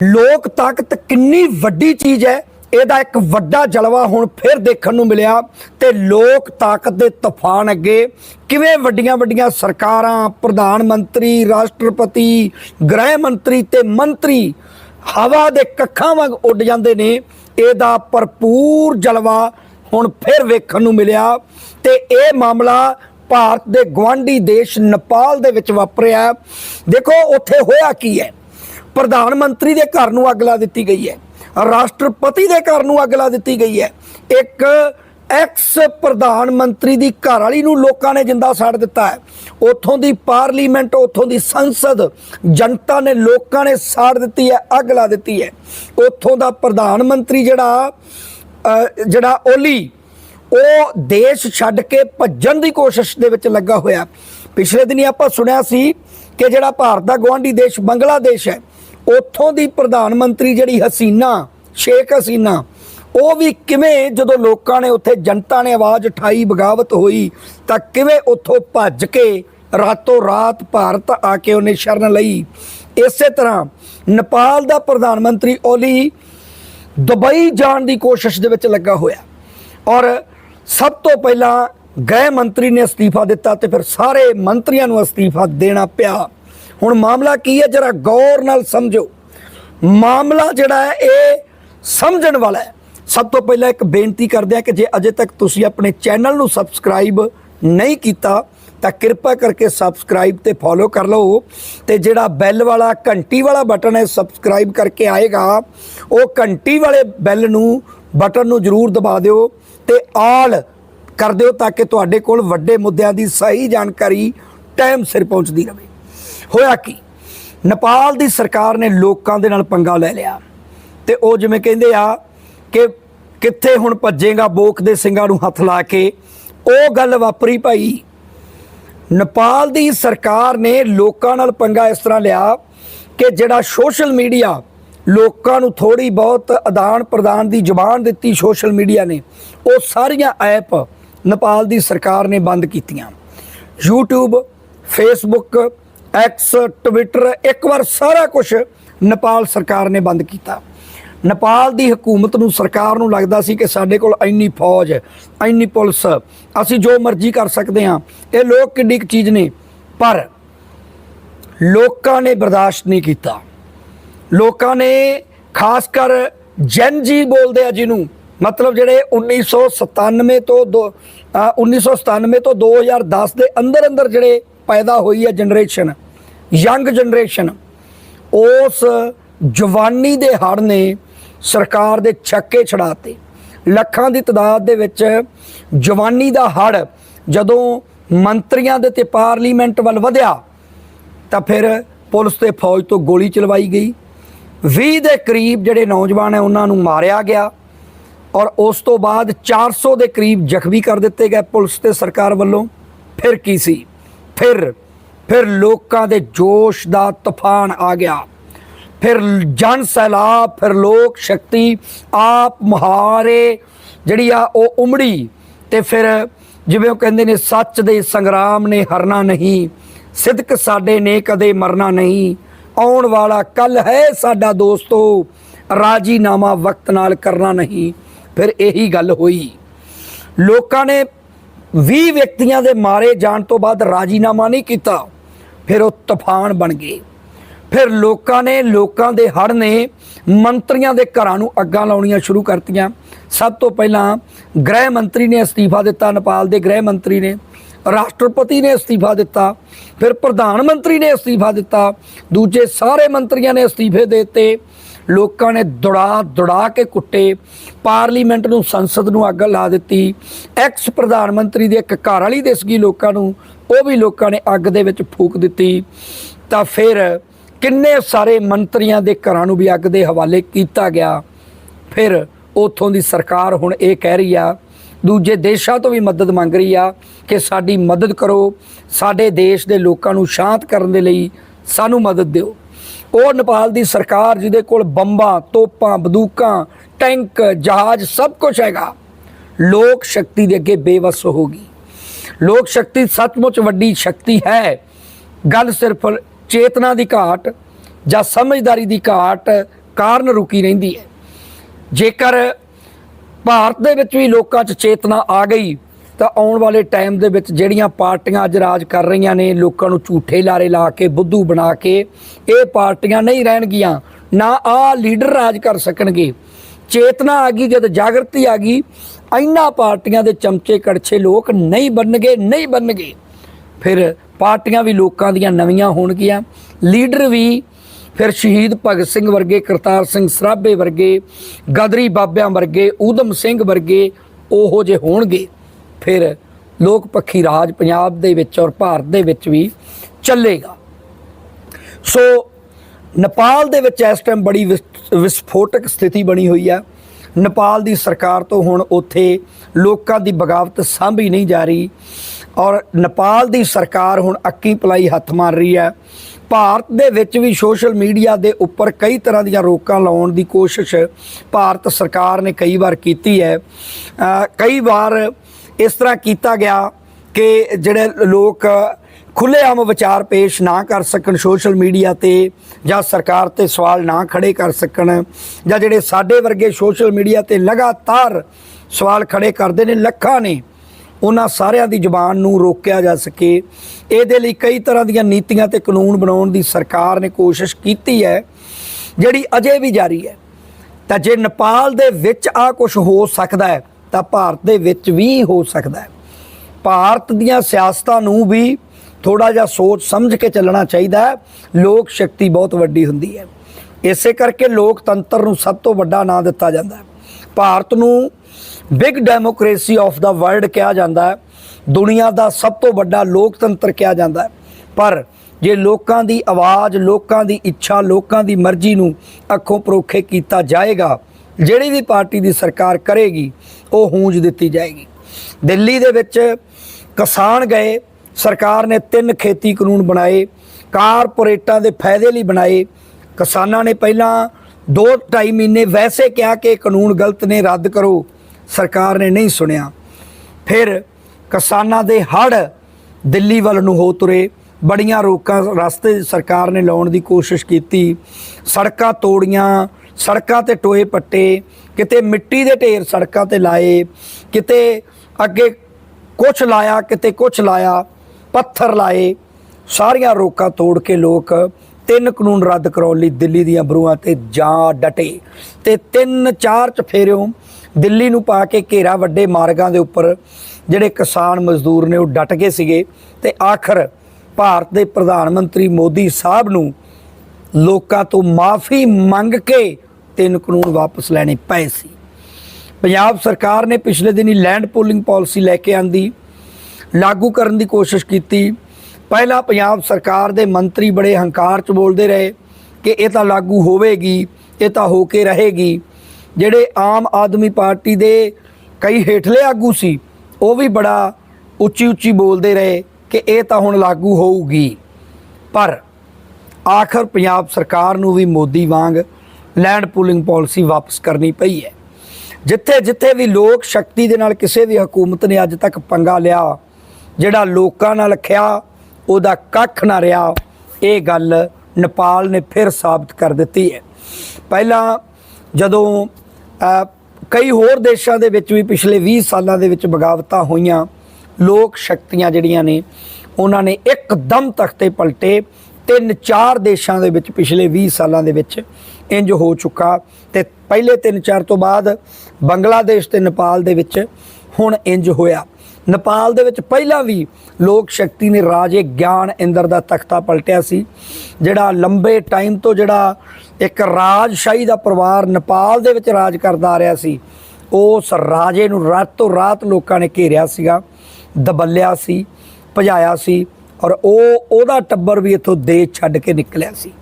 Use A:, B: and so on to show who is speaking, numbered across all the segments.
A: ਲੋਕ ਤਾਕਤ ਕਿੰਨੀ ਵੱਡੀ ਚੀਜ਼ ਹੈ, ਇਹਦਾ ਇੱਕ ਵੱਡਾ ਜਲਵਾ ਹੁਣ ਫਿਰ ਦੇਖਣ ਨੂੰ ਮਿਲਿਆ ਤੇ ਲੋਕ ਤਾਕਤ ਦੇ ਤੂਫਾਨ ਅੱਗੇ ਕਿਵੇਂ ਵੱਡੀਆਂ ਵੱਡੀਆਂ ਸਰਕਾਰਾਂ, ਪ੍ਰਧਾਨ ਮੰਤਰੀ, ਰਾਸ਼ਟਰਪਤੀ, ਗ੍ਰਹਿ ਮੰਤਰੀ ਤੇ ਮੰਤਰੀ ਹਵਾ ਦੇ ਕੱਖਾਂ ਵਾਂਗ ਉੱਡ ਜਾਂਦੇ ਨੇ, ਇਹਦਾ ਭਰਪੂਰ ਜਲਵਾ ਹੁਣ ਫਿਰ ਵੇਖਣ ਨੂੰ ਮਿਲਿਆ ਤੇ ਇਹ ਮਾਮਲਾ ਭਾਰਤ ਦੇ ਗਵਾਂਢੀ ਦੇਸ਼ ਨੇਪਾਲ ਦੇ ਵਿੱਚ ਵਾਪਰਿਆ। ਦੇਖੋ, ਉੱਥੇ ਹੋਇਆ ਕੀ ਹੈ? ਪ੍ਰਧਾਨ ਮੰਤਰੀ ਦੇ ਘਰ ਨੂੰ ਅੱਗ ਲਾ ਦਿੱਤੀ ਗਈ ਹੈ। ਰਾਸ਼ਟਰਪਤੀ ਦੇ ਘਰ ਨੂੰ ਅੱਗ ਲਾ ਦਿੱਤੀ ਗਈ ਹੈ। ਇੱਕ ਐਕਸ ਪ੍ਰਧਾਨ ਮੰਤਰੀ ਦੀ ਘਰ ਵਾਲੀ ਨੂੰ ਲੋਕਾਂ ਨੇ ਜਿੰਦਾ ਸਾੜ ਦਿੱਤਾ ਹੈ। ਉਥੋਂ ਦੀ ਪਾਰਲੀਮੈਂਟ, ਉਥੋਂ ਦੀ ਸੰਸਦ, ਜਨਤਾ ਨੇ ਲੋਕਾਂ ਨੇ ਸਾੜ ਦਿੱਤੀ ਹੈ, ਅੱਗ ਲਾ ਦਿੱਤੀ ਹੈ। ਉਥੋਂ ਦਾ ਪ੍ਰਧਾਨ ਮੰਤਰੀ ਜਿਹੜਾ ਜਿਹੜਾ ਓਲੀ, ਉਹ ਦੇਸ਼ ਛੱਡ ਕੇ ਭੱਜਣ ਦੀ ਕੋਸ਼ਿਸ਼ ਦੇ ਵਿੱਚ ਲੱਗਾ ਹੋਇਆ। ਪਿਛਲੇ ਦਿਨੀ ਆਪਾਂ ਸੁਣਿਆ ਸੀ ਕਿ ਜਿਹੜਾ ਭਾਰਤ ਦਾ ਗਵਾਂਢੀ ਦੇਸ਼ ਬੰਗਲਾਦੇਸ਼ ਹੈ ਉੱਥੋਂ ਦੀ ਪ੍ਰਧਾਨ ਮੰਤਰੀ ਜਿਹੜੀ ਹਸੀਨਾ, ਸ਼ੇਖ ਹਸੀਨਾ, ਉਹ ਵੀ ਕਿਵੇਂ ਜਦੋਂ ਲੋਕਾਂ ਨੇ ਉੱਥੇ ਜਨਤਾ ਨੇ ਆਵਾਜ਼ ਉਠਾਈ, ਬਗਾਵਤ ਹੋਈ, ਤਾਂ ਕਿਵੇਂ ਉੱਥੋਂ ਭੱਜ ਕੇ ਰਾਤੋਂ ਰਾਤ ਭਾਰਤ ਆ ਕੇ ਉਹਨੇ ਸ਼ਰਨ ਲਈ। ਇਸੇ ਤਰ੍ਹਾਂ ਨੇਪਾਲ ਦਾ ਪ੍ਰਧਾਨ ਮੰਤਰੀ ਓਲੀ ਦੁਬਈ ਜਾਣ ਦੀ ਕੋਸ਼ਿਸ਼ ਦੇ ਵਿੱਚ ਲੱਗਾ ਹੋਇਆ। ਔਰ ਸਭ ਤੋਂ ਪਹਿਲਾਂ ਗ੍ਰਹਿ ਮੰਤਰੀ ਨੇ ਅਸਤੀਫਾ ਦਿੱਤਾ ਤੇ ਫਿਰ ਸਾਰੇ ਮੰਤਰੀਆਂ ਨੂੰ ਅਸਤੀਫਾ ਦੇਣਾ ਪਿਆ। ਹੁਣ ਮਾਮਲਾ ਕੀ ਹੈ? ਜਰਾ ਗੌਰ ਨਾਲ ਸਮਝੋ। ਮਾਮਲਾ ਜਿਹੜਾ ਹੈ, ਇਹ ਸਮਝਣ ਵਾਲਾ ਹੈ। ਸਭ ਤੋਂ ਪਹਿਲਾਂ ਇੱਕ ਬੇਨਤੀ ਕਰਦੇ ਹਾਂ ਕਿ ਜੇ ਅਜੇ ਤੱਕ ਤੁਸੀਂ ਆਪਣੇ ਚੈਨਲ ਨੂੰ ਸਬਸਕ੍ਰਾਈਬ ਨਹੀਂ ਕੀਤਾ, ਤਾਂ ਕਿਰਪਾ ਕਰਕੇ ਸਬਸਕ੍ਰਾਈਬ ਤੇ ਫੋਲੋ ਕਰ ਲਓ। ਤੇ ਜਿਹੜਾ ਬੈਲ ਵਾਲਾ, ਘੰਟੀ ਵਾਲਾ ਬਟਨ ਹੈ, ਸਬਸਕ੍ਰਾਈਬ ਕਰਕੇ ਆਏਗਾ, ਉਹ ਘੰਟੀ ਵਾਲੇ ਬੈਲ ਨੂੰ, ਬਟਨ ਨੂੰ ਜ਼ਰੂਰ ਦਬਾ ਦਿਓ ਤੇ ਆਲ ਕਰ ਦਿਓ ਤਾਂ ਕਿ ਤੁਹਾਡੇ ਕੋਲ ਵੱਡੇ ਮੁੱਦਿਆਂ ਦੀ ਸਹੀ ਜਾਣਕਾਰੀ ਟਾਈਮ ਸਿਰ ਪਹੁੰਚਦੀ ਰਹੇ। ਹੋਇਆ ਕੀ? ਨੇਪਾਲ ਦੀ ਸਰਕਾਰ ਨੇ ਲੋਕਾਂ ਦੇ ਨਾਲ ਪੰਗਾ ਲੈ ਲਿਆ। ਤੇ ਉਹ ਜਿਵੇਂ ਕਹਿੰਦੇ ਆ ਕਿ ਕਿੱਥੇ ਹੁਣ ਭੱਜੇਗਾ ਬੋਕ ਦੇ ਸਿੰਘਾਂ ਨੂੰ ਹੱਥ ਲਾ ਕੇ, ਉਹ ਗੱਲ ਵਾਪਰੀ ਭਾਈ। ਨੇਪਾਲ ਦੀ ਸਰਕਾਰ ਨੇ ਲੋਕਾਂ ਨਾਲ ਪੰਗਾ ਇਸ ਤਰ੍ਹਾਂ ਲਿਆ ਕਿ ਜਿਹੜਾ ਸੋਸ਼ਲ ਮੀਡੀਆ ਲੋਕਾਂ ਨੂੰ ਥੋੜੀ ਬਹੁਤ ਆਦਾਨ ਪ੍ਰਦਾਨ ਦੀ ਜ਼ੁਬਾਨ ਦਿੱਤੀ ਸੋਸ਼ਲ ਮੀਡੀਆ ਨੇ, ਉਹ ਸਾਰੀਆਂ ਐਪ ਨੇਪਾਲ ਦੀ ਸਰਕਾਰ ਨੇ ਬੰਦ ਕੀਤੀਆਂ। YouTube, Facebook ਐਕਸ ਟਵਿੱਟਰ ਇੱਕ ਵਾਰ ਸਾਰਾ ਕੁਝ ਨੇਪਾਲ ਸਰਕਾਰ ਨੇ ਬੰਦ ਕੀਤਾ। ਨੇਪਾਲ ਦੀ ਹਕੂਮਤ ਨੂੰ ਸਰਕਾਰ ਨੂੰ ਲੱਗਦਾ ਸੀ ਕਿ ਸਾਡੇ ਕੋਲ ਇੰਨੀ ਫੌਜ ਇੰਨੀ ਪੁਲਿਸ ਅਸੀਂ ਜੋ ਮਰਜ਼ੀ ਕਰ ਸਕਦੇ ਹਾਂ ਇਹ ਲੋਕ ਕਿੱਡੀ ਕੁ ਚੀਜ਼ ਨੇ। ਪਰ ਲੋਕਾਂ ਨੇ ਬਰਦਾਸ਼ਤ ਨਹੀਂ ਕੀਤਾ। ਲੋਕਾਂ ਨੇ ਖਾਸ ਕਰ ਜੈਨ ਜੀ ਬੋਲਦੇ ਆ ਜਿਹਨੂੰ ਮਤਲਬ ਜਿਹੜੇ 1997 ਤੋਂ ਦੋ- ਅ, 1997 ਤੋਂ 2010 ਦੇ ਅੰਦਰ ਅੰਦਰ ਜਿਹੜੇ ਪੈਦਾ ਹੋਈ ਹੈ ਜਨਰੇਸ਼ਨ ਯੰਗ ਜਨਰੇਸ਼ਨ, ਉਸ ਜਵਾਨੀ ਦੇ ਹੜ ਨੇ ਸਰਕਾਰ ਦੇ ਛੱਕੇ ਛੜਾਤੇ ਲੱਖਾਂ ਦੀ ਤਦਾਦ ਦੇ ਵਿੱਚ ਜਵਾਨੀ ਦਾ ਹੜ ਜਦੋਂ ਮੰਤਰੀਆਂ ਦੇ ਤੇ ਪਾਰਲੀਮੈਂਟ ਵੱਲ ਵਧਿਆ, ਤਾਂ ਫਿਰ ਪੁਲਿਸ ਤੇ ਫੌਜ ਤੋਂ ਗੋਲੀ ਚਲਵਾਈ ਗਈ। 20 ਦੇ ਕਰੀਬ ਜਿਹੜੇ ਨੌਜਵਾਨ ਹੈ, ਉਹਨਾਂ ਨੂੰ ਮਾਰਿਆ ਗਿਆ ਔਰ ਉਸ ਤੋਂ ਬਾਅਦ 400 ਦੇ ਕਰੀਬ ਜ਼ਖਮੀ ਕਰ ਦਿੱਤੇ ਗਏ ਪੁਲਿਸ ਤੇ ਸਰਕਾਰ ਵੱਲੋਂ। ਫਿਰ ਕੀ ਸੀ? ਫਿਰ ਫਿਰ ਲੋਕਾਂ ਦੇ ਜੋਸ਼ ਦਾ ਤੂਫਾਨ ਆ ਗਿਆ। ਫਿਰ ਜਨ ਸੈਲਾਬ, ਫਿਰ ਲੋਕ ਸ਼ਕਤੀ, ਆਪ ਮੁਹਾਰੇ ਜਿਹੜੀ ਆ ਉਹ ਉਮੜੀ ਤੇ ਫਿਰ ਜਿਵੇਂ ਉਹ ਕਹਿੰਦੇ ਨੇ, ਸੱਚ ਦੇ ਸੰਗਰਾਮ ਨੇ ਹਰਨਾ ਨਹੀਂ, ਸਿਦਕ ਸਾਡੇ ਨੇ ਕਦੇ ਮਰਨਾ ਨਹੀਂ, ਆਉਣ ਵਾਲਾ ਕੱਲ ਹੈ ਸਾਡਾ ਦੋਸਤੋ, ਰਾਜੀਨਾਮਾ ਵਕਤ ਨਾਲ ਕਰਨਾ ਨਹੀਂ। ਫਿਰ ਇਹੀ ਗੱਲ ਹੋਈ। ਲੋਕਾਂ ਨੇ 20 ਵਿਅਕਤੀਆਂ ਦੇ ਮਾਰੇ ਜਾਣ ਤੋਂ ਬਾਅਦ ਰਾਜੀਨਾਮਾ ਨਹੀਂ ਕੀਤਾ। ਫਿਰ ਉਹ ਤੂਫਾਨ ਬਣ ਗਏ। ਫਿਰ ਲੋਕਾਂ ਨੇ, ਲੋਕਾਂ ਦੇ ਹੜ ਨੇ ਮੰਤਰੀਆਂ ਦੇ ਘਰਾਂ ਨੂੰ ਅੱਗਾਂ ਲਾਉਣੀਆਂ ਸ਼ੁਰੂ ਕਰਤੀਆਂ। ਸਭ ਤੋਂ ਪਹਿਲਾਂ ਗ੍ਰਹਿ ਮੰਤਰੀ ਨੇ ਅਸਤੀਫਾ ਦਿੱਤਾ, ਨੇਪਾਲ ਦੇ ਗ੍ਰਹਿ ਮੰਤਰੀ ਨੇ, ਰਾਸ਼ਟਰਪਤੀ ਨੇ ਅਸਤੀਫਾ ਦਿੱਤਾ, ਫਿਰ ਪ੍ਰਧਾਨ ਮੰਤਰੀ ਨੇ ਅਸਤੀਫਾ ਦਿੱਤਾ, ਦੂਜੇ ਸਾਰੇ ਮੰਤਰੀਆਂ ਨੇ ਅਸਤੀਫੇ ਦੇ ਦਿੱਤੇ। ਲੋਕਾਂ ਨੇ ਦੌੜਾ ਦੌੜਾ ਕੇ ਕੁੱਟੇ, ਪਾਰਲੀਮੈਂਟ ਨੂੰ ਸੰਸਦ ਨੂੰ ਅੱਗ ਲਾ ਦਿੱਤੀ ਐਕਸ ਪ੍ਰਧਾਨ ਮੰਤਰੀ ਦੇ ਇੱਕ ਘਰ ਵਾਲੀ ਦਿਸ ਲੋਕਾਂ ਨੂੰ, ਉਹ ਵੀ ਲੋਕਾਂ ਨੇ ਅੱਗ ਦੇ ਵਿੱਚ ਫੂਕ ਦਿੱਤੀ। ਤਾਂ ਫਿਰ ਕਿੰਨੇ ਸਾਰੇ ਮੰਤਰੀਆਂ ਦੇ ਘਰਾਂ ਨੂੰ ਵੀ ਅੱਗ ਦੇ ਹਵਾਲੇ ਕੀਤਾ ਗਿਆ? ਫਿਰ ਉਥੋਂ ਦੀ ਸਰਕਾਰ ਹੁਣ ਇਹ ਕਹਿ ਰਹੀ ਆ, ਦੂਜੇ ਦੇਸ਼ਾਂ ਤੋਂ ਵੀ ਮਦਦ ਮੰਗ ਰਹੀ ਆ ਕਿ ਸਾਡੀ ਮਦਦ ਕਰੋ, ਸਾਡੇ ਦੇਸ਼ ਦੇ ਲੋਕਾਂ ਨੂੰ ਸ਼ਾਂਤ ਕਰਨ ਦੇ ਲਈ ਸਾਨੂੰ ਮਦਦ ਦਿਓ। ਉਹ ਨੇਪਾਲ ਦੀ ਸਰਕਾਰ ਜਿਹਦੇ ਕੋਲ ਬੰਬਾਂ, ਤੋਪਾਂ, ਬੰਦੂਕਾਂ, ਟੈਂਕ, ਜਹਾਜ਼ ਸਭ ਕੁਝ ਹੈਗਾ, ਲੋਕ ਸ਼ਕਤੀ ਦੇ ਅੱਗੇ ਬੇਵਸ ਹੋ ਗਈ। ਲੋਕ ਸ਼ਕਤੀ ਸੱਚਮੁੱਚ ਵੱਡੀ ਸ਼ਕਤੀ ਹੈ। ਗੱਲ ਸਿਰਫ ਚੇਤਨਾ ਦੀ ਘਾਟ ਜਾਂ ਸਮਝਦਾਰੀ ਦੀ ਘਾਟ ਕਾਰਨ ਰੁਕੀ ਰਹਿੰਦੀ ਹੈ। ਜੇਕਰ ਭਾਰਤ ਦੇ ਵਿੱਚ ਵੀ ਲੋਕਾਂ 'ਚ ਚੇਤਨਾ ਆ ਗਈ ਤਾਂ ਆਉਣ ਵਾਲੇ ਟਾਈਮ ਦੇ ਵਿੱਚ ਜਿਹੜੀਆਂ ਪਾਰਟੀਆਂ ਅੱਜ ਰਾਜ ਕਰ ਰਹੀਆਂ ਨੇ, ਲੋਕਾਂ ਨੂੰ ਝੂਠੇ ਲਾਰੇ ਲਾ ਕੇ, ਬੁੱਧੂ ਬਣਾ ਕੇ, ਇਹ ਪਾਰਟੀਆਂ ਨਹੀਂ ਰਹਿਣਗੀਆਂ, ਨਾ ਆ ਲੀਡਰ ਰਾਜ ਕਰ ਸਕਣਗੇ। ਚੇਤਨਾ ਆ ਗਈ, ਜਦ ਜਾਗਰਤੀ ਆ ਗਈ, ਇੰਨਾ ਪਾਰਟੀਆਂ ਦੇ ਚਮਚੇ ਕੜਛੇ ਲੋਕ ਨਹੀਂ ਬਣਨਗੇ ਨਹੀਂ ਬਣਨਗੇ। ਫਿਰ ਪਾਰਟੀਆਂ ਵੀ ਲੋਕਾਂ ਦੀਆਂ ਨਵੀਆਂ ਹੋਣਗੀਆਂ, ਲੀਡਰ ਵੀ ਫਿਰ ਸ਼ਹੀਦ ਭਗਤ ਸਿੰਘ ਵਰਗੇ, ਕਰਤਾਰ ਸਿੰਘ ਸਰਾਭੇ ਵਰਗੇ, ਗਦਰੀ ਬਾਬਿਆਂ ਵਰਗੇ, ਊਧਮ ਸਿੰਘ ਵਰਗੇ, ਉਹੋ ਜੇ ਹੋਣਗੇ। ਫਿਰ ਲੋਕ ਪੱਖੀ ਰਾਜ ਪੰਜਾਬ ਦੇ ਵਿੱਚ ਔਰ ਭਾਰਤ ਦੇ ਵਿੱਚ ਵੀ ਚੱਲੇਗਾ। ਸੋ ਨੇਪਾਲ ਦੇ ਵਿੱਚ ਇਸ ਟਾਈਮ ਬੜੀ ਵਿਸ- ਵਿਸਫੋਟਕ ਸਥਿਤੀ ਬਣੀ ਹੋਈ ਹੈ। ਨੇਪਾਲ ਦੀ ਸਰਕਾਰ ਤੋਂ ਹੁਣ ਉੱਥੇ ਲੋਕਾਂ ਦੀ ਬਗਾਵਤ ਸਾਂਭੀ ਨਹੀਂ ਜਾ ਰਹੀ ਔਰ ਨੇਪਾਲ ਦੀ ਸਰਕਾਰ ਹੁਣ ਅੱਕੀ ਪਲਾਈ ਹੱਥ ਮਾਰ ਰਹੀ ਹੈ। ਭਾਰਤ ਦੇ ਵਿੱਚ ਵੀ ਸੋਸ਼ਲ ਮੀਡੀਆ ਦੇ ਉੱਪਰ ਕਈ ਤਰ੍ਹਾਂ ਦੀਆਂ ਰੋਕਾਂ ਲਾਉਣ ਦੀ ਕੋਸ਼ਿਸ਼ ਭਾਰਤ ਸਰਕਾਰ ਨੇ ਕਈ ਵਾਰ ਕੀਤੀ ਹੈ। ਕਈ ਵਾਰ ਇਸ ਤਰ੍ਹਾਂ ਕੀਤਾ ਗਿਆ ਕਿ ਜਿਹੜੇ ਲੋਕ ਖੁੱਲ੍ਹੇਆਮ ਵਿਚਾਰ ਪੇਸ਼ ਨਾ ਕਰ ਸਕਣ, ਸੋਸ਼ਲ ਮੀਡੀਆ ਤੇ ਜਾਂ ਸਰਕਾਰ ਤੇ ਸਵਾਲ ਨਾ ਖੜੇ ਕਰ ਸਕਣ, ਜਾਂ ਜਿਹੜੇ ਸਾਡੇ ਵਰਗੇ ਸੋਸ਼ਲ ਮੀਡੀਆ ਤੇ ਲਗਾਤਾਰ ਸਵਾਲ ਖੜੇ ਕਰਦੇ ਨੇ, ਲੱਖਾਂ ਨੇ, ਉਹਨਾਂ ਸਾਰਿਆਂ ਦੀ ਜ਼ੁਬਾਨ ਨੂੰ ਰੋਕਿਆ ਜਾ ਸਕੇ। ਇਹਦੇ ਲਈ ਕਈ ਤਰ੍ਹਾਂ ਦੀਆਂ ਨੀਤੀਆਂ ਤੇ ਕਾਨੂੰਨ ਬਣਾਉਣ ਦੀ ਸਰਕਾਰ ਨੇ ਕੋਸ਼ਿਸ਼ ਕੀਤੀ ਹੈ, ਜਿਹੜੀ ਅਜੇ ਵੀ ਜਾਰੀ ਹੈ। ਤਾਂ ਜੇ ਨੇਪਾਲ ਦੇ ਵਿੱਚ ਆ ਕੁਝ ਹੋ ਸਕਦਾ ਹੈ ਤਾਂ ਭਾਰਤ ਦੇ ਵਿੱਚ ਵੀ ਹੋ ਸਕਦਾ ਹੈ। ਭਾਰਤ ਦੀਆਂ ਸਿਆਸਤਾਂ ਨੂੰ ਵੀ ਥੋੜਾ ਜਿਹਾ ਸੋਚ ਸਮਝ ਕੇ ਚੱਲਣਾ ਚਾਹੀਦਾ ਹੈ। ਲੋਕ ਸ਼ਕਤੀ ਬਹੁਤ ਵੱਡੀ ਹੁੰਦੀ ਹੈ। ਇਸੇ ਕਰਕੇ ਲੋਕਤੰਤਰ ਨੂੰ ਸਭ ਤੋਂ ਵੱਡਾ ਨਾਂ ਦਿੱਤਾ ਜਾਂਦਾ ਹੈ। ਭਾਰਤ ਨੂੰ big democracy of the world ਕਿਹਾ ਜਾਂਦਾ ਹੈ। ਦੁਨੀਆ ਦਾ ਸਭ ਤੋਂ ਵੱਡਾ ਲੋਕਤੰਤਰ ਕਿਹਾ ਜਾਂਦਾ ਹੈ। ਪਰ ਜੇ ਲੋਕਾਂ ਦੀ ਆਵਾਜ਼, ਲੋਕਾਂ ਦੀ ਇੱਛਾ, ਲੋਕਾਂ ਦੀ ਮਰਜ਼ੀ ਨੂੰ ਅੱਖੋਂ ਪਰੋਖੇ ਕੀਤਾ ਜਾਏਗਾ ਜਿਹੜੀ ਵੀ ਪਾਰਟੀ ਦੀ ਸਰਕਾਰ ਕਰੇਗੀ, ਉਹ ਹੂੰਜ ਦਿੱਤੀ ਜਾਏਗੀ। ਦਿੱਲੀ ਦੇ ਵਿੱਚ ਕਿਸਾਨ ਗਏ, ਸਰਕਾਰ ਨੇ ਤਿੰਨ ਖੇਤੀ ਕਾਨੂੰਨ ਬਣਾਏ, ਕਾਰਪੋਰੇਟਾਂ ਦੇ ਫਾਇਦੇ ਲਈ ਬਣਾਏ। ਕਿਸਾਨਾਂ ਨੇ ਪਹਿਲਾਂ 2.5 ਮਹੀਨੇ ਵੈਸੇ ਕਿਹਾ ਕਿ ਕਾਨੂੰਨ ਗਲਤ ਨੇ, ਰੱਦ ਕਰੋ। ਸਰਕਾਰ ਨੇ ਨਹੀਂ ਸੁਣਿਆ। ਫਿਰ ਕਿਸਾਨਾਂ ਦੇ ਹੜ ਦਿੱਲੀ ਵੱਲ ਨੂੰ ਹੋ ਤੁਰੇ। ਬੜੀਆਂ ਰੋਕਾਂ ਰਸਤੇ ਸਰਕਾਰ ਨੇ ਲਾਉਣ ਦੀ ਕੋਸ਼ਿਸ਼ ਕੀਤੀ। ਸੜਕਾਂ ਤੋੜੀਆਂ ਸੜਕਾਂ ਤੇ ਟੋਏ ਪੱਟੇ, ਕਿਤੇ ਮਿੱਟੀ ਦੇ ਢੇਰ ਸੜਕਾਂ ਤੇ ਲਾਏ, ਕਿਤੇ ਅੱਗੇ ਕੁਛ ਲਾਇਆ, ਕਿਤੇ ਕੁਛ ਲਾਇਆ, ਪੱਥਰ ਲਾਏ, ਸਾਰੀਆਂ ਰੋਕਾਂ ਤੋੜ ਕੇ ਲੋਕ ਤਿੰਨ ਕਾਨੂੰਨ ਰੱਦ ਕਰਾਉਣ ਲਈ ਦਿੱਲੀ ਦੀਆਂ ਬਰੂਹਾਂ ਤੇ ਜਾ ਡਟੇ। ਤੇ ਤਿੰਨ ਚਾਰ ਚਫੇਰਿਓਂ ਦਿੱਲੀ ਨੂੰ ਪਾ ਕੇ ਘੇਰਾ ਵੱਡੇ ਮਾਰਗਾਂ ਦੇ ਉੱਪਰ ਜਿਹੜੇ ਕਿਸਾਨ ਮਜ਼ਦੂਰ ਨੇ ਉਹ ਡਟ ਗਏ ਸੀਗੇ ਤੇ ਆਖਰ ਭਾਰਤ ਦੇ ਪ੍ਰਧਾਨ ਮੰਤਰੀ ਮੋਦੀ ਸਾਹਿਬ ਨੂੰ ਲੋਕਾਂ ਤੋਂ ਮਾਫੀ ਮੰਗ ਕੇ ਤਿੰਨ ਕਾਨੂੰਨ ਵਾਪਸ ਲੈਣੇ ਪਏ ਸੀ। ਪੰਜਾਬ ਸਰਕਾਰ ਨੇ ਪਿਛਲੇ ਦਿਨੀ ਲੈਂਡ ਪੂਲਿੰਗ ਪਾਲਿਸੀ ਲੈ ਕੇ ਆਂਦੀ, ਲਾਗੂ ਕਰਨ ਦੀ ਕੋਸ਼ਿਸ਼ ਕੀਤੀ। ਪਹਿਲਾਂ ਪੰਜਾਬ ਸਰਕਾਰ ਦੇ ਮੰਤਰੀ ਬੜੇ ਹੰਕਾਰ ਚ ਬੋਲਦੇ ਰਹੇ ਕਿ ਇਹ ਤਾਂ ਲਾਗੂ ਹੋਵੇਗੀ, ਇਹ ਤਾਂ ਹੋ ਕੇ ਰਹੇਗੀ। ਜਿਹੜੇ ਆਮ ਆਦਮੀ ਪਾਰਟੀ ਦੇ ਕਈ ਹੇਠਲੇ ਆਗੂ ਸੀ, ਉਹ ਵੀ ਬੜਾ ਉੱਚੀ ਉੱਚੀ ਬੋਲਦੇ ਰਹੇ ਕਿ ਇਹ ਤਾਂ ਹੁਣ ਲਾਗੂ ਹੋਊਗੀ। ਪਰ ਆਖਰ ਪੰਜਾਬ ਸਰਕਾਰ ਨੂੰ ਵੀ ਮੋਦੀ ਵਾਂਗ ਲੈਂਡ ਪੂਲਿੰਗ ਪਾਲਿਸੀ ਵਾਪਸ ਕਰਨੀ ਪਈ ਹੈ। ਜਿੱਥੇ ਜਿੱਥੇ ਵੀ ਲੋਕ ਸ਼ਕਤੀ ਦੇ ਨਾਲ ਕਿਸੇ ਵੀ ਹਕੂਮਤ ਨੇ ਅੱਜ ਤੱਕ ਪੰਗਾ ਲਿਆ, ਜਿਹੜਾ ਲੋਕਾਂ ਨਾਲ ਰੱਖਿਆ ਉਹਦਾ ਕੱਖ ਨਾ ਰਿਹਾ, ਇਹ ਗੱਲ ਨੇਪਾਲ ਨੇ ਫਿਰ ਸਾਬਤ ਕਰ ਦਿੱਤੀ ਹੈ। ਪਹਿਲਾਂ ਜਦੋਂ ਕਈ ਹੋਰ ਦੇਸ਼ਾਂ ਦੇ ਵਿੱਚ ਵੀ ਪਿਛਲੇ 20 ਸਾਲਾਂ ਦੇ ਵਿੱਚ ਬਗਾਵਤਾਂ ਹੋਈਆਂ, ਲੋਕ ਸ਼ਕਤੀਆਂ ਜਿਹੜੀਆਂ ਨੇ, ਉਹਨਾਂ ਨੇ ਇੱਕਦਮ ਤਖਤੇ ਪਲਟੇ। ਤਿੰਨ ਚਾਰ ਦੇਸ਼ਾਂ ਦੇ ਵਿੱਚ ਪਿਛਲੇ 20 ਸਾਲਾਂ ਦੇ ਵਿੱਚ ਇੰਜ ਹੋ ਚੁੱਕਾ ਤੇ ਪਹਿਲੇ ਤਿੰਨ ਚਾਰ ਤੋਂ ਬਾਅਦ ਬੰਗਲਾਦੇਸ਼ ਤੇ ਨੇਪਾਲ ਦੇ ਵਿੱਚ ਹੁਣ ਇੰਜ ਹੋਇਆ। ਨੇਪਾਲ ਦੇ ਵਿੱਚ ਪਹਿਲਾਂ ਵੀ ਲੋਕ ਸ਼ਕਤੀ ਨੇ ਰਾਜੇ ਗਿਆਨ ਇੰਦਰ ਦਾ ਤਖਤਾ ਪਲਟਿਆ ਸੀ, ਜਿਹੜਾ ਲੰਬੇ ਟਾਈਮ ਤੋਂ ਜਿਹੜਾ ਇੱਕ ਰਾਜਸ਼ਾਹੀ ਦਾ ਪਰਿਵਾਰ ਨੇਪਾਲ ਦੇ ਵਿੱਚ ਰਾਜ ਕਰਦਾ ਆ ਰਿਹਾ ਸੀ, ਉਸ ਰਾਜੇ ਨੂੰ ਰਾਤ ਤੋਂ ਰਾਤ ਲੋਕਾਂ ਨੇ ਘੇਰਿਆ ਸੀਗਾ, ਦਬੱਲਿਆ ਸੀ, ਭਜਾਇਆ ਸੀ ਔਰ ਉਹ ਉਹਦਾ ਟੱਬਰ ਵੀ ਇੱਥੋਂ ਦੇਸ਼ ਛੱਡ ਕੇ ਨਿਕਲਿਆ ਸੀ।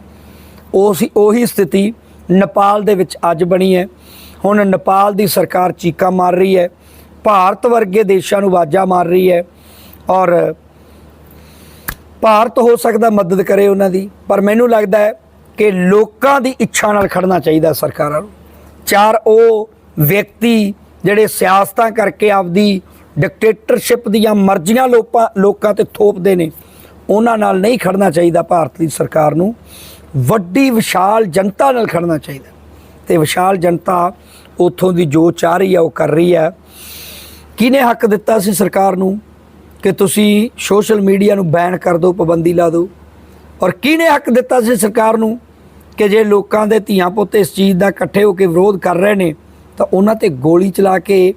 A: ਉਸ ਉਹੀ ਸਥਿਤੀ ਨੇਪਾਲ ਦੇ ਵਿੱਚ ਅੱਜ ਬਣੀ ਹੈ। ਹੁਣ ਨੇਪਾਲ ਦੀ ਸਰਕਾਰ ਚੀਕਾਂ ਮਾਰ ਰਹੀ ਹੈ। ਭਾਰਤ ਵਰਗੇ ਦੇਸ਼ਾਂ ਨੂੰ ਵਾਜਾ ਮਾਰ ਰਹੀ ਹੈ ਔਰ ਭਾਰਤ ਹੋ ਸਕਦਾ ਮਦਦ ਕਰੇ ਉਹਨਾਂ ਦੀ, ਪਰ ਮੈਨੂੰ ਲੱਗਦਾ ਹੈ ਕਿ ਲੋਕਾਂ ਦੀ ਇੱਛਾ ਨਾਲ ਖੜਨਾ ਚਾਹੀਦਾ ਸਰਕਾਰਾਂ ਨੂੰ। ਚਾਰ ਉਹ ਵਿਅਕਤੀ ਜਿਹੜੇ ਸਿਆਸਤਾਂ ਕਰਕੇ ਆਪਦੀ ਡਿਕਟੇਟਰਸ਼ਿਪ ਦੀਆਂ ਮਰਜ਼ੀਆਂ ਲੋਕਾਂ ਲੋਕਾਂ ਤੇ ਥੋਪਦੇ ਨੇ, ਉਹਨਾਂ ਨਾਲ ਨਹੀਂ ਖੜਨਾ ਚਾਹੀਦਾ ਭਾਰਤ ਦੀ ਸਰਕਾਰ ਨੂੰ। ਵੱਡੀ ਵਿਸ਼ਾਲ ਜਨਤਾ ਨਾਲ ਖੜਨਾ ਚਾਹੀਦਾ। ਤੇ ਵਿਸ਼ਾਲ ਜਨਤਾ ਉਥੋਂ ਦੀ ਜੋ ਚਾਹ ਰਹੀ ਹੈ ਉਹ ਕਰ ਰਹੀ ਹੈ ਕਿਹਨੇ ਹੱਕ ਦਿੱਤਾ ਸੀ ਸਰਕਾਰ ਨੂੰ ਕਿ ਤੁਸੀਂ ਸੋਸ਼ਲ ਮੀਡੀਆ ਨੂੰ ਬੈਨ ਕਰ ਦਿਓ, ਪਾਬੰਦੀ ਲਾ ਦਿਓ? ਔਰ ਕਿਹਨੇ ਹੱਕ ਦਿੱਤਾ ਸੀ ਸਰਕਾਰ ਨੂੰ ਕਿ ਜੇ ਲੋਕਾਂ ਦੇ ਧੀਆਂ ਪੁੱਤ ਇਸ ਚੀਜ਼ ਦਾ ਇਕੱਠੇ ਹੋ ਕੇ ਵਿਰੋਧ ਕਰ ਰਹੇ ਨੇ, ਤਾਂ ਉਹਨਾਂ ਤੇ ਗੋਲੀ ਚਲਾ ਕੇ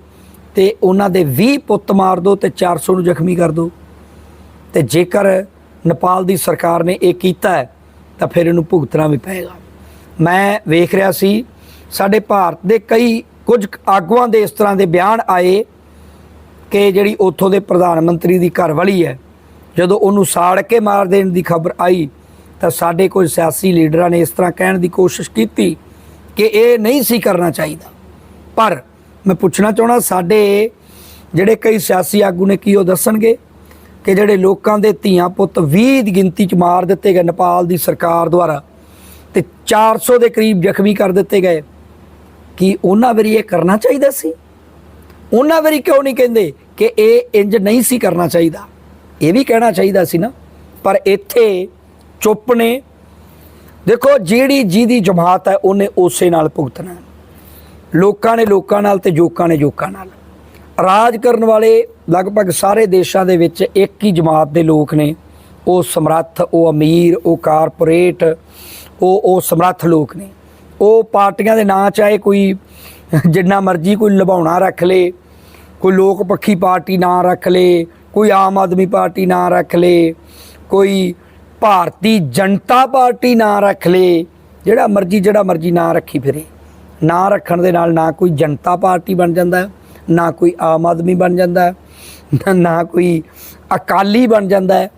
A: ਤੇ ਉਹਨਾਂ ਦੇ 20 ਪੁੱਤ ਮਾਰ ਦਿਓ ਤੇ 400 ਨੂੰ ਜ਼ਖਮੀ ਕਰ ਦਿਓ? ਤੇ ਜੇਕਰ ਨੇਪਾਲ ਦੀ ਸਰਕਾਰ ਨੇ ਇਹ ਕੀਤਾ ਹੈ ਤਾਂ ਫਿਰ ਇਹਨੂੰ ਭੁਗਤਣਾ ਵੀ ਪਏਗਾ। ਮੈਂ ਵੇਖ ਰਿਹਾ ਸੀ, ਸਾਡੇ ਭਾਰਤ ਦੇ ਕਈ ਕੁਝ ਆਗੂਆਂ ਦੇ ਇਸ ਤਰ੍ਹਾਂ ਦੇ ਬਿਆਨ ਆਏ ਕਿ ਜਿਹੜੀ ਉੱਥੋਂ ਦੇ ਪ੍ਰਧਾਨ ਮੰਤਰੀ ਦੀ ਘਰਵਾਲੀ ਹੈ, ਜਦੋਂ ਉਹਨੂੰ ਸਾੜ ਕੇ ਮਾਰ ਦੇਣ ਦੀ ਖਬਰ ਆਈ, ਤਾਂ ਸਾਡੇ ਕੁਝ ਸਿਆਸੀ ਲੀਡਰਾਂ ਨੇ ਇਸ ਤਰ੍ਹਾਂ ਕਹਿਣ ਦੀ ਕੋਸ਼ਿਸ਼ ਕੀਤੀ ਕਿ ਇਹ ਨਹੀਂ ਸੀ ਕਰਨਾ ਚਾਹੀਦਾ। ਪਰ ਮੈਂ ਪੁੱਛਣਾ ਚਾਹਣਾ ਸਾਡੇ ਜਿਹੜੇ ਕਈ ਸਿਆਸੀ ਆਗੂ ਨੇ ਕੀ ਉਹ ਦੱਸਣਗੇ? ਕਿ ਜਿਹੜੇ ਲੋਕਾਂ ਦੇ ਧੀਆਂ ਪੁੱਤ 20 ਦੀ ਗਿਣਤੀ ਚ ਮਾਰ ਦਿੱਤੇ ਗਏ ਨੇਪਾਲ ਦੀ ਸਰਕਾਰ ਦੁਆਰਾ ਤੇ 400 ਦੇ ਕਰੀਬ ਜ਼ਖਮੀ ਕਰ ਦਿੱਤੇ ਗਏ। ਕਿ ਉਹਨਾਂ ਵਾਰੀ ਇਹ ਕਰਨਾ ਚਾਹੀਦਾ ਸੀ? ਉਹਨਾਂ ਵਾਰੀ ਕਿਉਂ ਨਹੀਂ ਕਹਿੰਦੇ ਕਿ ਇਹ ਇੰਜ ਨਹੀਂ ਸੀ ਕਰਨਾ ਚਾਹੀਦਾ? ਇਹ ਵੀ ਕਹਿਣਾ ਚਾਹੀਦਾ ਸੀ ਨਾ। ਪਰ ਇੱਥੇ ਚੁੱਪ ਨੇ। ਦੇਖੋ, ਜਿਹੜੀ ਜਿਹਦੀ ਜਮਾਤ ਹੈ, ਉਹਨੇ ਉਸੇ ਨਾਲ ਭੁਗਤਣਾ। ਲੋਕਾਂ ਨੇ ਲੋਕਾਂ ਨਾਲ ਤੇ ਜੋਕਾਂ ਨੇ ਜੋਕਾਂ ਨਾਲ। ਰਾਜ ਕਰਨ ਵਾਲੇ ਲਗਭਗ ਸਾਰੇ ਦੇਸ਼ਾਂ ਦੇ ਵਿੱਚ ਇੱਕ ਹੀ ਜਮਾਤ ਦੇ ਲੋਕ ਨੇ। ਉਹ ਸਮਰੱਥ, ਉਹ ਅਮੀਰ, ਉਹ ਕਾਰਪੋਰੇਟ, ਉਹ ਉਹ ਸਮਰੱਥ ਲੋਕ ਨੇ। ਉਹ ਪਾਰਟੀਆਂ ਦੇ ਨਾਂ ਚਾਹੇ ਕੋਈ ਜਿੰਨਾ ਮਰਜ਼ੀ ਕੋਈ ਲਭਾਉਣਾ ਰੱਖ ਲੇ, ਕੋਈ ਲੋਕ ਪੱਖੀ ਪਾਰਟੀ ਨਾਂ ਰੱਖ ਲੇ, ਕੋਈ ਆਮ ਆਦਮੀ ਪਾਰਟੀ ਨਾਂ ਰੱਖ ਲੇ, ਕੋਈ ਭਾਰਤੀ ਜਨਤਾ ਪਾਰਟੀ ਨਾਂ ਰੱਖ ਲੇ, ਜਿਹੜਾ ਮਰਜ਼ੀ ਜਿਹੜਾ ਮਰਜ਼ੀ ਨਾਂ ਰੱਖੀ ਫਿਰੇ। ਨਾਂ ਰੱਖਣ ਦੇ ਨਾਲ ਨਾ ਕੋਈ ਜਨਤਾ ਪਾਰਟੀ ਬਣ ਜਾਂਦਾ, ਨਾ ਕੋਈ ਆਮ ਆਦਮੀ ਬਣ ਜਾਂਦਾ ਨਾ- ਕੋਈ ਅਕਾਲੀ ਬਣ ਜਾਂਦਾ ਹੈ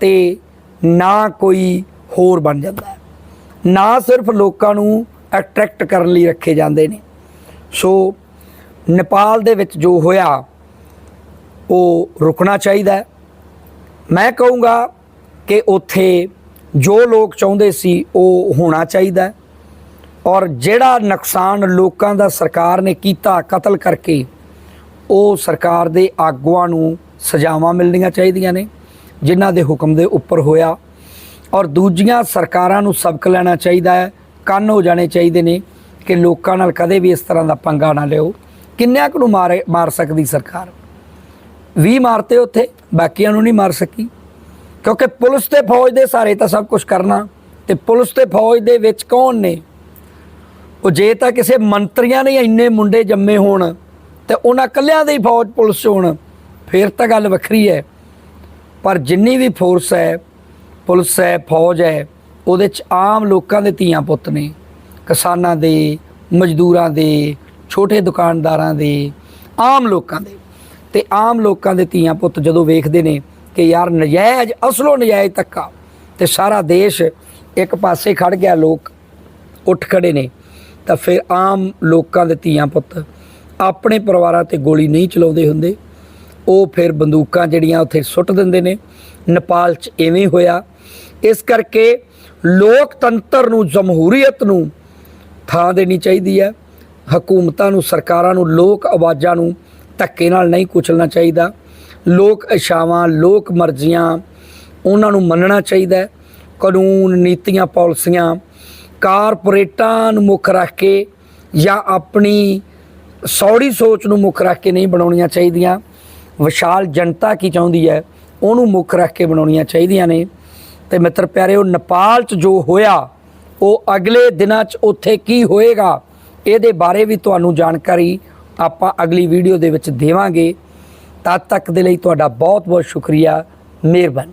A: ਤੇ ਨਾ ਕੋਈ ਹੋਰ ਬਣ ਜਾਂਦਾ ਹੈ। ਨਾ ਸਿਰਫ ਲੋਕਾਂ ਨੂੰ ਅਟਰੈਕਟ ਕਰਨ ਲਈ ਰੱਖੇ ਜਾਂਦੇ ਨੇ। ਸੋ ਨੇਪਾਲ ਦੇ ਵਿੱਚ ਜੋ ਹੋਇਆ, ਉਹ ਰੁਕਣਾ ਚਾਹੀਦਾ ਹੈ। ਮੈਂ ਕਹੂੰਗਾ ਕਿ ਉੱਥੇ ਜੋ ਲੋਕ ਚਾਹੁੰਦੇ ਸੀ, ਉਹ ਹੋਣਾ ਚਾਹੀਦਾ ਹੈ। ਔਰ ਜਿਹੜਾ ਨੁਕਸਾਨ ਲੋਕਾਂ ਦਾ ਸਰਕਾਰ ਨੇ ਕੀਤਾ, ਕਤਲ ਕਰਕੇ ਉਹ ਸਰਕਾਰ ਦੇ ਆਗੂਆਂ ਨੂੰ ਸਜ਼ਾਵਾਂ ਮਿਲਣੀਆਂ ਚਾਹੀਦੀਆਂ ਨੇ, ਜਿਨ੍ਹਾਂ ਦੇ ਹੁਕਮ ਦੇ ਉੱਪਰ ਹੋਇਆ। ਔਰ ਦੂਜੀਆਂ ਸਰਕਾਰਾਂ ਨੂੰ ਸਬਕ ਲੈਣਾ ਚਾਹੀਦਾ ਹੈ, ਕੰਨ ਹੋ ਜਾਣੇ ਚਾਹੀਦੇ ਨੇ ਕਿ ਲੋਕਾਂ ਨਾਲ ਕਦੇ ਵੀ ਇਸ ਤਰ੍ਹਾਂ ਦਾ ਪੰਗਾ ਨਾ ਲਿਓ। ਕਿੰਨਿਆਂ ਕੁ ਨੂੰ ਮਾਰੇ, ਮਾਰ ਸਕਦੀ ਸਰਕਾਰ? 20 ਮਾਰਤੇ ਉੱਥੇ, ਬਾਕੀਆਂ ਨੂੰ ਨਹੀਂ ਮਾਰ ਸਕੀ। ਕਿਉਂਕਿ ਪੁਲਿਸ ਤੇ ਫੌਜ ਦੇ ਸਾਰੇ ਤਾਂ ਸਭ ਕੁਝ ਕਰਨਾ। ਤੇ ਪੁਲਿਸ ਤੇ ਫੌਜ ਦੇ ਵਿੱਚ ਕੌਣ ਨੇ? ਉਹ ਜੇ ਤਾਂ ਕਿਸੇ ਮੰਤਰੀਆਂ ਨੇ ਇੰਨੇ ਮੁੰਡੇ ਜੰਮੇ ਹੋਣ ਤੇ ਉਹਨਾਂ ਕੱਲਿਆਂ ਦੀ ਫੌਜ ਪੁਲਿਸ 'ਚ ਹੋਣ ਫਿਰ ਤਾਂ ਗੱਲ ਵੱਖਰੀ ਹੈ। ਪਰ ਜਿੰਨੀ ਵੀ ਫੋਰਸ ਹੈ, ਪੁਲਿਸ ਹੈ, ਫੌਜ ਹੈ, ਉਹਦੇ 'ਚ ਆਮ ਲੋਕਾਂ ਦੇ ਧੀਆਂ ਪੁੱਤ ਨੇ। ਕਿਸਾਨਾਂ ਦੇ, ਮਜ਼ਦੂਰਾਂ ਦੇ, ਛੋਟੇ ਦੁਕਾਨਦਾਰਾਂ ਦੇ, ਆਮ ਲੋਕਾਂ ਦੇ। ਤੇ ਆਮ ਲੋਕਾਂ ਦੇ ਧੀਆਂ ਪੁੱਤ ਜਦੋਂ ਵੇਖਦੇ ਨੇ ਕਿ ਯਾਰ ਨਜਾਇਜ਼, ਅਸਲੋਂ ਨਜਾਇਜ਼ ਤੱਕਾ ਤੇ ਸਾਰਾ ਦੇਸ਼ ਇੱਕ ਪਾਸੇ ਖੜ ਗਿਆ, ਲੋਕ ਉੱਠ ਖੜੇ ਨੇ, ਤਾਂ ਫਿਰ ਆਮ ਲੋਕਾਂ ਦੇ ਧੀਆਂ ਪੁੱਤ ਆਪਣੇ ਪਰਿਵਾਰਾਂ ਤੇ ਗੋਲੀ ਨਹੀਂ ਚਲਾਉਂਦੇ ਹੁੰਦੇ। ਉਹ ਫਿਰ ਬੰਦੂਕਾਂ ਜਿਹੜੀਆਂ ਉੱਥੇ ਸੁੱਟ ਦਿੰਦੇ ਨੇ। ਨੇਪਾਲ 'ਚ ਐਵੇਂ ਹੋਇਆ। ਇਸ ਕਰਕੇ ਲੋਕਤੰਤਰ ਨੂੰ, ਜਮਹੂਰੀਅਤ ਨੂੰ ਥਾਂ ਦੇਣੀ ਚਾਹੀਦੀ ਹੈ। ਹਕੂਮਤਾਂ ਨੂੰ, ਸਰਕਾਰਾਂ ਨੂੰ, ਲੋਕ ਆਵਾਜ਼ਾਂ ਨੂੰ ਧੱਕੇ ਨਾਲ ਨਹੀਂ ਕੁਚਲਣਾ ਚਾਹੀਦਾ। ਲੋਕ ਇਸ਼ਾਵਾਂ ਲੋਕ ਮਰਜ਼ੀਆਂ, ਉਹਨਾਂ ਨੂੰ ਮੰਨਣਾ ਚਾਹੀਦਾ ਕਾਨੂੰਨ ਨੀਤੀਆਂ, ਪਾਲਿਸੀਆਂ ਕਾਰਪੋਰੇਟਾਂ ਨੂੰ ਮੁੱਖ ਰੱਖ ਕੇ ਜਾਂ ਆਪਣੀ ਸੌੜੀ ਸੋਚ ਨੂੰ ਮੁੱਖ ਰੱਖ ਕੇ ਨਹੀਂ ਬਣਾਉਣੀਆਂ ਚਾਹੀਦੀਆਂ। ਵਿਸ਼ਾਲ ਜਨਤਾ ਕੀ ਚਾਹੁੰਦੀ ਹੈ, ਉਹਨੂੰ ਮੁੱਖ ਰੱਖ ਕੇ ਬਣਾਉਣੀਆਂ ਚਾਹੀਦੀਆਂ ਨੇ। ਤੇ ਮਿੱਤਰ ਪਿਆਰੇ, ਉਹ ਨੇਪਾਲ 'ਚ ਜੋ ਹੋਇਆ, ਉਹ ਅਗਲੇ ਦਿਨਾਂ 'ਚ ਉੱਥੇ ਕੀ ਹੋਏਗਾ, ਇਹਦੇ ਬਾਰੇ ਵੀ ਤੁਹਾਨੂੰ ਜਾਣਕਾਰੀ ਆਪਾਂ ਅਗਲੀ ਵੀਡੀਓ ਦੇ ਵਿੱਚ ਦੇਵਾਂਗੇ। ਤਦ ਤੱਕ ਦੇ ਲਈ ਤੁਹਾਡਾ ਬਹੁਤ ਬਹੁਤ ਸ਼ੁਕਰੀਆ, ਮਿਹਰਬਾਨੀ।